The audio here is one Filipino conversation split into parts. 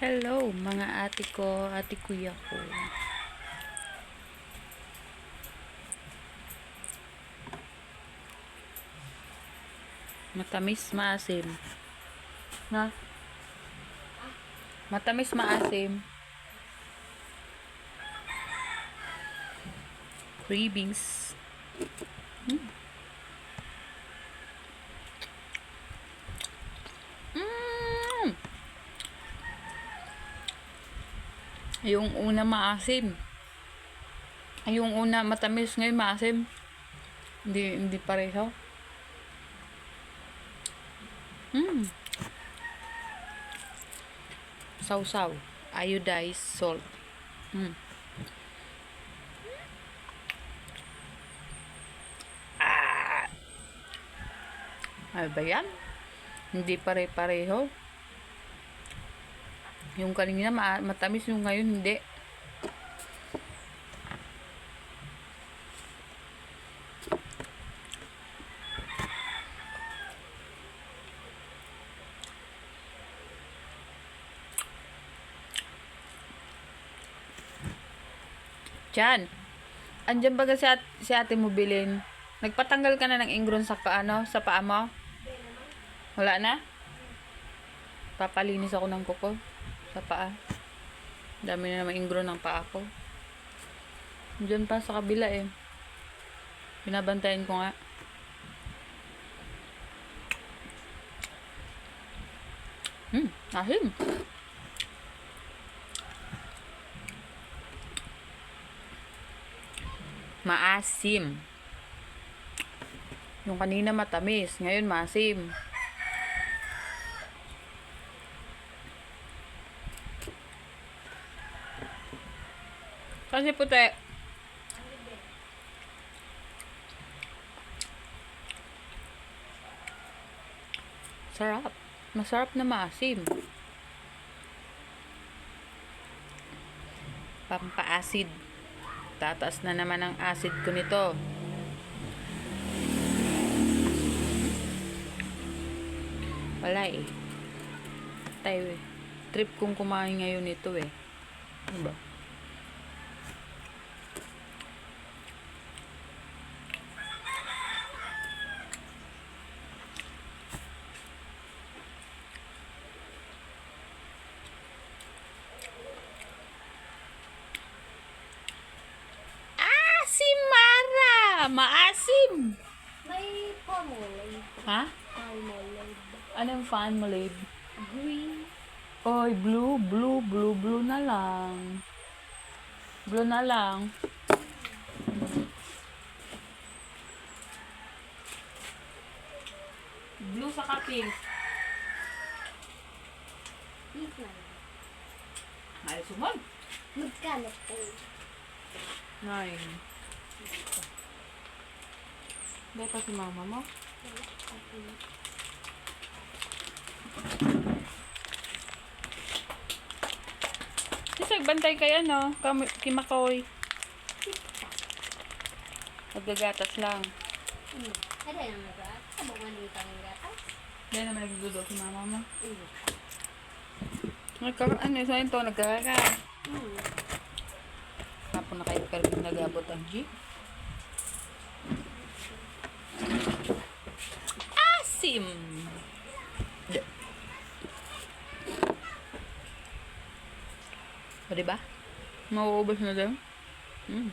Hello, mga ate ko, ate kuya ko. Matamis, maasim. Na? Matamis, maasim. Cravings. Mm. Mm. Yung una maasim. Yung una matamis ngayon maasim. Hindi hindi pareho. Mm. Sausaw. Iodized salt. Mm. Ah. Ano ba yan? Hindi pare-pareho. Yung kanina ma- matamis yung ngayon hindi. Diyan. Andiyan ba si, at, si ate mo bilin? Nagpatanggal ka na ng ingron sa paano, sa paa mo? Wala na? Papalinis ako ng kuko sa paa. Dami na naman ingro ng paa ko. Diyan pa sa kabila eh. Binabantayan ko nga. Hmm, asim. Maasim. Yung kanina matamis, ngayon maasim. Kasi puti. Sarap. Masarap na maasim. Pampa-acid. Tataas na naman ang acid ko nito. Wala eh. Tayo eh. Trip kong kumain ngayon nito eh. Ano ba? Asim, Maasim! May formulate. Ha? Formulate. Anong fan mo, Lib? Green. Oy, blue, blue, blue, blue na lang. Blue na lang. Blue sa pink. Pink na. Ay, sumag. Magkano po? Nine. Dahil pa si mama mo. Sisag, bantay kay ano, kimakoy. Naggagatas lang. Hmm. Ada yang nagrat. Sabang maliit ang gatas. Dahil naman nagdududo si mama mo. Hmm. Nagka, ano, so ito, nagkaka. Hmm. Hapon na kayo pero nagabot ang jeep. Asim! O, diba? Mauubos na. Mm. Mm.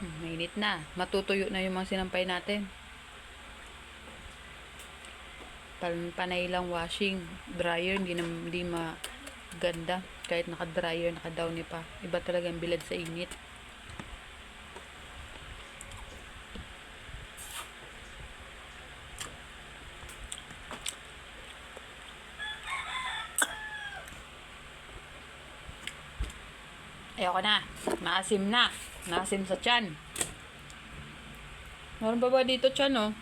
Mainit na. Matutuyo na yung mga sinampay natin. Pan panay lang washing. Dryer, hindi na hindi maganda. Kahit naka-dryer, naka-downy pa. Iba talaga ang bilad sa init. Ayoko na. Maasim na. Maasim sa tiyan. Meron ba ba dito tiyan, oh?